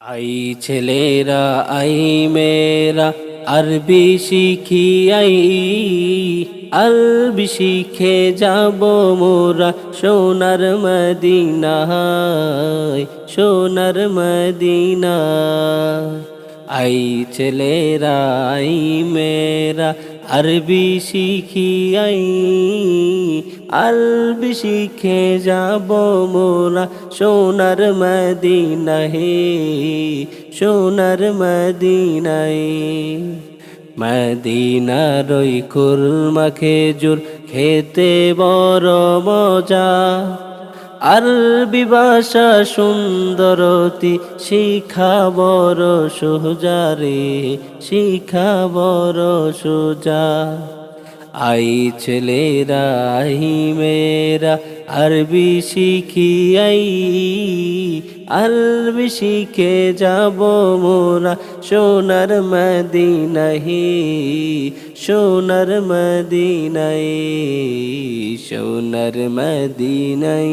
I ছেলেরা, I মেয়েরা, আরবি শিখি আই, আরবি শিখে যাব মোরা সোনার মদিনায় সোনার মদিনায়। আই ছেলেরা, আই মেয়েরা, আরবি শিখি আই আরবি শিখে যাব মোরা সোনার মদিনাহে সোনার মদিনায়। মদিনার ওই কুরমা খেজুর খেতে বড় মজা। আরবি ভাষা সুন্দরতি শিখা বড় সোজারে শিখা বড় সোজা। আই ছেলেরা আই মেয়েরা আরবি শিখি আই আরবি শিখে যাব মোরা, সোনার মদিনাহি সোনার মদিনাই সোনার মদিনাই।